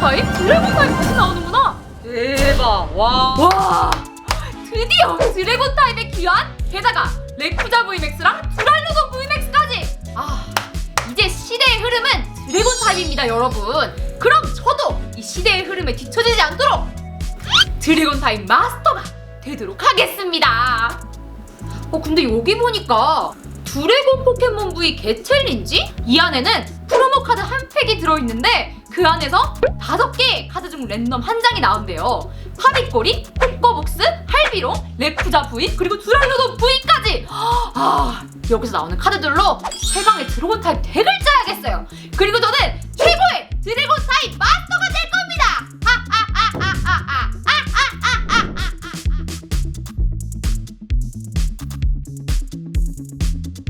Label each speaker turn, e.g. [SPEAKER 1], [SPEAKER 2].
[SPEAKER 1] 드래곤 타입? 드래곤 타입 다시 나오는구나 대박 와. 와 드디어 드래곤 타입의 귀환 게다가 레쿠자 VMAX랑 드랄로돈 VMAX까지 아 이제 시대의 흐름은 드래곤 타입입니다 여러분 그럼 저도 이 시대의 흐름에 뒤처지지 않도록 드래곤 타입 마스터가 되도록 하겠습니다 어 근데 여기 보니까 드래곤 포켓몬 V 개 챌린지? 이 안에는 프로모 카드 한 팩이 들어있는데 그 안에서 다섯 개 카드 중 랜덤 한 장이 나온대요. 파비꼬리, 코꼬복스, 할비로, 레쿠자 부위, 그리고 두랄로도 부위까지! 아, 여기서 나오는 카드들로 세상에 들어온 타입 덱을 짜야겠어요. 그리고 저는